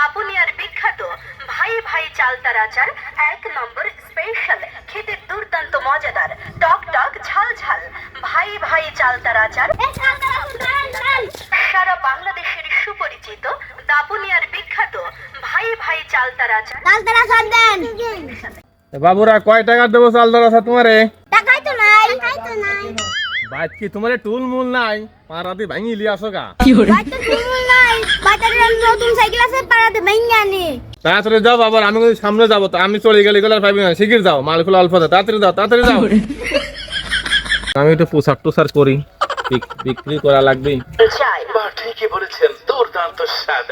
দাপুনিয়ার বিখ্যাত ভাই ভাই চালতার আচার এক নম্বর স্পেশাল খেতে দুর্দান্ত মজাদার টক টক ঝাল ঝাল ভাই ভাই চালতার আচার। সারা বাংলাদেশের সুপরিচিত দাপুনিয়ার বিখ্যাত ভাই ভাই চালতার আচার। বাবুরা কয় টাকা দেবো চাল দাদা আছে তোমারে? বাইক কি তোমারে টুল মুল নাই? পারাতে ভাঙি লিয়ে আসো গা পাড়াতে তাড়াতাড়ি যাও আবার আমি সামনে যাব তো আমি চলে গেলে গেলে আর না। শিগগির যাও অল্প দাও তাড়াতাড়ি যাও তাড়াতাড়ি যাও। আমি একটু পোশাক টোশাক করি বিক- বিক্রি করা লাগবে ঠিকই বলেছেন দুর্দান্ত স্বাদ।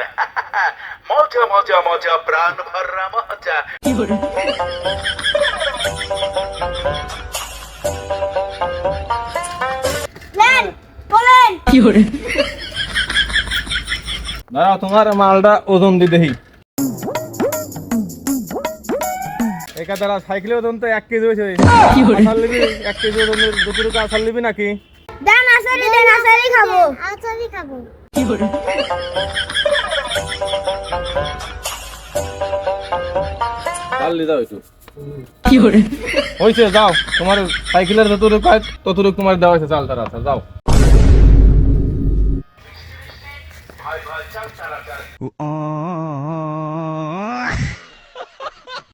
মজা মজা মজা প্রাণ ভরা মজা। দাঁড়াও তোমার মালটা ওজন দি দেখি। একা দাঁড়া সাইকেলে ওজন তো এক কেজি হয়েছে। আসার লিবি এক কেজি ওজনের দুটো টাকা আসার লিবি নাকি? দেন আসারি দেন আসারি খাব। আসারি খাব। পারলি দাও একটু। হয়েছে যাও। তোমার সাইকেলের যতটুকু ততটুকু তোমার দেওয়া হয়েছে চাল তারা যাও। ভাই ভাই চাল চাল